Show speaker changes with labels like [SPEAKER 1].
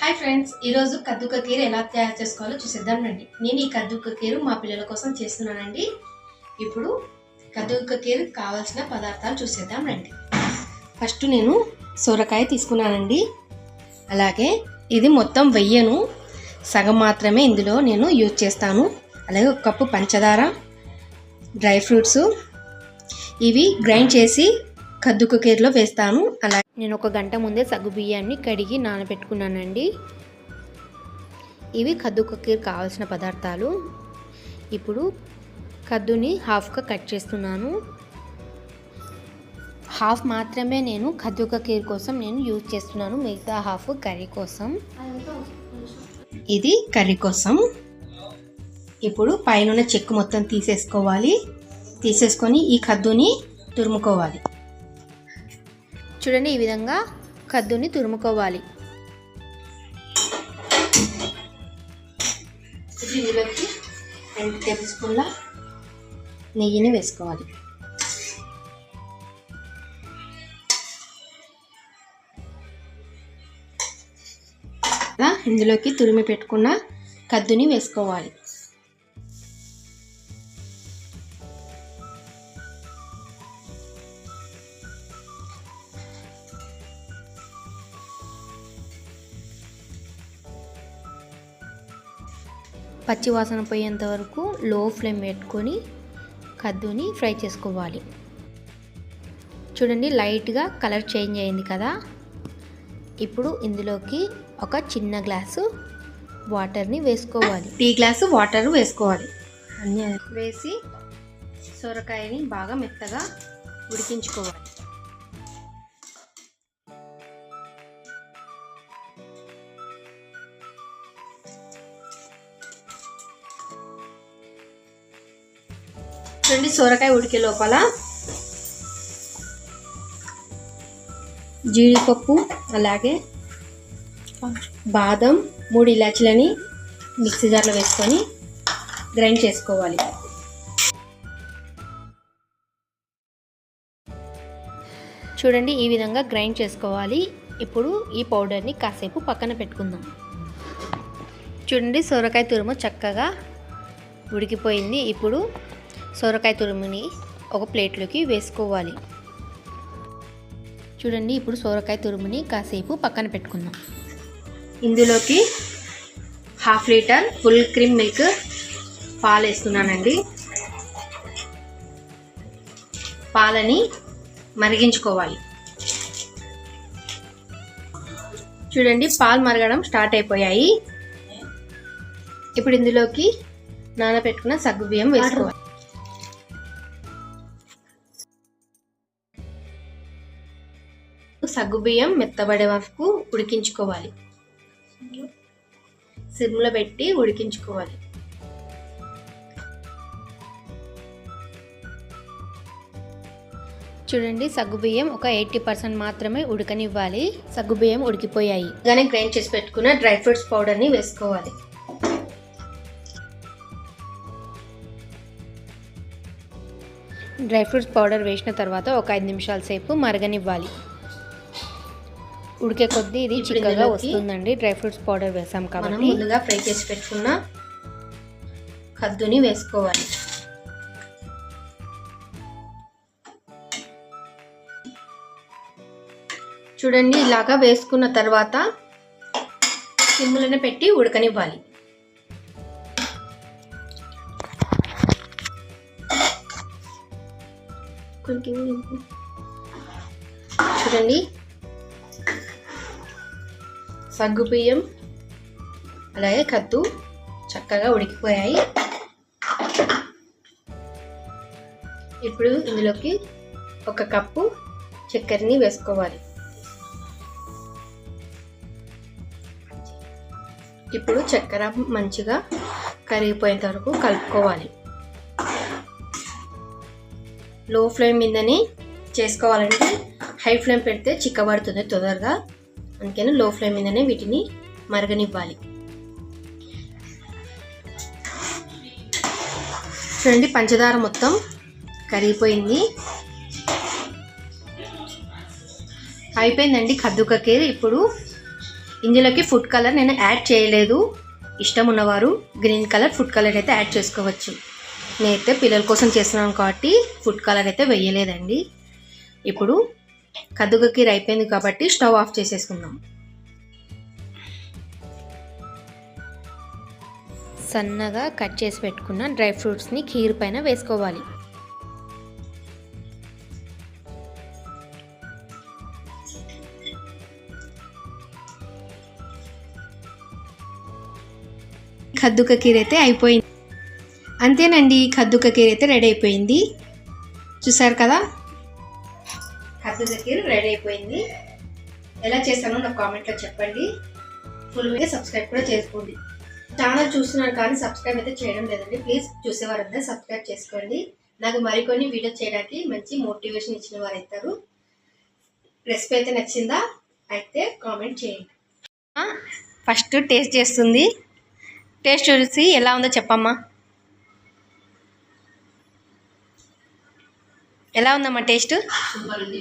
[SPEAKER 1] Hi friends ఈరోజు కద్దుక కీరు ఎలా తయారు చేసుకోవాలో చూసేద్దాం రండి. నేను ఈ కద్దుక కీరు మా పిల్లల కోసం చేస్తున్నానండి. ఇప్పుడు కద్దుక కీరు కావాల్సిన పదార్థాలు చూసేద్దాం రండి. ఫస్ట్ నేను సొరకాయ తీసుకున్నానండి. అలాగే ఇది మొత్తం వెయ్యను. సగం మాత్రమే ఇందులో నేను యూజ్ చేస్తాను. అలాగే ఒక కప్పు పంచదార డ్రై ఫ్రూట్స్ ఇవి గ్రైండ్ చేసి కద్దుక కీరులో వేస్తాను. అలాగే
[SPEAKER 2] నేను ఒక గంట ముందే సగ్గు బియ్యాన్ని కడిగి నానబెట్టుకున్నానండి. ఇవి కద్దు కుక్కీర్ కావాల్సిన పదార్థాలు. ఇప్పుడు కద్దుని హాఫ్గా కట్ చేస్తున్నాను. హాఫ్ మాత్రమే నేను కద్దు కీర్ కోసం నేను యూజ్ చేస్తున్నాను మిగతా హాఫ్ కర్రీ కోసం.
[SPEAKER 1] ఇది కర్రీ కోసం. ఇప్పుడు పైన చెక్కు మొత్తం తీసేసుకోవాలి. తీసేసుకొని ఈ కద్దుని తురుముకోవాలి.
[SPEAKER 2] చూడండి ఈ విధంగా కద్దుని తురుముకోవాలి.
[SPEAKER 1] ఇప్పుడు ఇందులోకి రెండు టేబుల్ స్పూన్ల నెయ్యిని వేసుకోవాలి. ఇందులోకి తురిమి పెట్టుకున్న కద్దుని వేసుకోవాలి.
[SPEAKER 2] పచ్చి వాసన పోయేంత వరకు లో ఫ్లేమ్ పెట్టుకొని కద్దుని ఫ్రై చేసుకోవాలి. చూడండి లైట్గా కలర్ చేంజ్ అయింది కదా. ఇప్పుడు ఇందులోకి ఒక చిన్న గ్లాసు వాటర్ని వేసుకోవాలి.
[SPEAKER 1] టీ గ్లాసు వాటర్ వేసుకోవాలి. అన్నీ వేసి సొరకాయని బాగా మెత్తగా ఉడికించుకోవాలి. చూడండి సొరకాయ ఉడికే లోపల జీడిపప్పు అలాగే బాదం మూడు ఇలాచీలని మిక్సీ జార్లో వేసుకొని గ్రైండ్ చేసుకోవాలి.
[SPEAKER 2] చూడండి ఈ విధంగా గ్రైండ్ చేసుకోవాలి. ఇప్పుడు ఈ పౌడర్ని కాసేపు పక్కన పెట్టుకుందాం. చూడండి సొరకాయ తురుము చక్కగా ఉడికిపోయింది. ఇప్పుడు సొరకాయ తురుముని ఒక ప్లేట్లోకి వేసుకోవాలి. చూడండి ఇప్పుడు సొరకాయ తురుముని కాసేపు పక్కన పెట్టుకుందాం.
[SPEAKER 1] ఇందులోకి half litre full cream milk పాలు వేస్తున్నానండి. పాలని మరిగించుకోవాలి. చూడండి పాలు మరగడం స్టార్ట్ అయిపోయాయి. ఇప్పుడు ఇందులోకి నానబెట్టుకున్న సగ్గు బియ్యం వేసుకోవాలి. సగ్గు బియ్యం మెత్తబడే వరకు ఉడికించుకోవాలి. సిమ్లో పెట్టి ఉడికించుకోవాలి.
[SPEAKER 2] చూడండి సగ్గుబియ్యం ఒక ఎయిటీ పర్సెంట్ మాత్రమే ఉడకనివ్వాలి. సగ్గుబియ్యం ఉడికిపోయాయి.
[SPEAKER 1] అలానే గ్రైండ్ చేసి పెట్టుకున్న డ్రై ఫ్రూట్స్ పౌడర్ని వేసుకోవాలి.
[SPEAKER 2] డ్రై ఫ్రూట్స్ పౌడర్ వేసిన తర్వాత ఒక ఐదు నిమిషాల సేపు మరగనివ్వాలి. ఉడికే కొద్దీ ఇది చిక్కగా వస్తుందండి. డ్రై ఫ్రూట్స్ పౌడర్ వేసాం
[SPEAKER 1] మనం
[SPEAKER 2] కాబట్టి.
[SPEAKER 1] ముందుగా ఫ్రై చేసి పెట్టుకున్న కద్దుని వేసుకోవాలి. చూడండి ఇలాగా వేసుకున్న తర్వాత సిమ్లోనే పెట్టి ఉడకనివ్వాలి. చూడండి. సగ్గు బియ్యం అలాగే కద్దు చక్కగా ఉడికిపోయాయి. ఇప్పుడు ఇందులోకి ఒక కప్పు చక్కెరని వేసుకోవాలి. ఇప్పుడు చక్కెర మంచిగా కరిగిపోయేంత వరకు కలుపుకోవాలి. లో ఫ్లేమ్ మీదనే చేసుకోవాలంటే హై ఫ్లేమ్ పెడితే చిక్కబడుతుంది తొందరగా. అందుకని లో ఫ్లేమ్ మీదనే వీటిని మరగనివ్వాలి. చూడండి పంచదార మొత్తం కరిగిపోయింది. అయిపోయిందండి కద్దుకకే ఇప్పుడు ఇందులోకి ఫుడ్ కలర్ నేను యాడ్ చేయలేదు. ఇష్టం ఉన్నవారు గ్రీన్ కలర్ ఫుడ్ కలర్ అయితే యాడ్ చేసుకోవచ్చు. నేనైతే పిల్లల కోసం చేస్తున్నాను కాబట్టి ఫుడ్ కలర్ అయితే వేయలేదండి. ఇప్పుడు కద్దుక కీర అయిపోయింది కాబట్టి స్టవ్ ఆఫ్ చేసేసుకుందాం.
[SPEAKER 2] సన్నగా కట్ చేసి పెట్టుకున్న డ్రై ఫ్రూట్స్ని ఖీర్ పైన వేసుకోవాలి.
[SPEAKER 1] కద్దుక కీర అయితే అయిపోయింది. అంతేనండి కద్దుక కీర అయితే రెడీ అయిపోయింది. చూసారు కదా? కద్దుక దగ్గర రెడీ అయిపోయింది. ఎలా చేస్తానో నాకు కామెంట్లో చెప్పండి. ఫుల్ మీద సబ్స్క్రైబ్ కూడా చేసుకోండి. ఛానల్ చూస్తున్నారు కానీ సబ్స్క్రైబ్ అయితే చేయడం లేదండి. ప్లీజ్ చూసేవారంతా సబ్స్క్రైబ్ చేసుకోండి. నాకు మరికొన్ని వీడియో చేయడానికి మంచి మోటివేషన్ ఇచ్చిన వారు అవుతారు. రెసిపీ అయితే నచ్చిందా? అయితే కామెంట్ చేయండి. ఫస్ట్ టేస్ట్ చేస్తుంది. టేస్ట్ చూసి ఎలా ఉందో చెప్పమ్మా. ఎలా ఉందమ్మా టేస్ట్?
[SPEAKER 3] బాగుంది.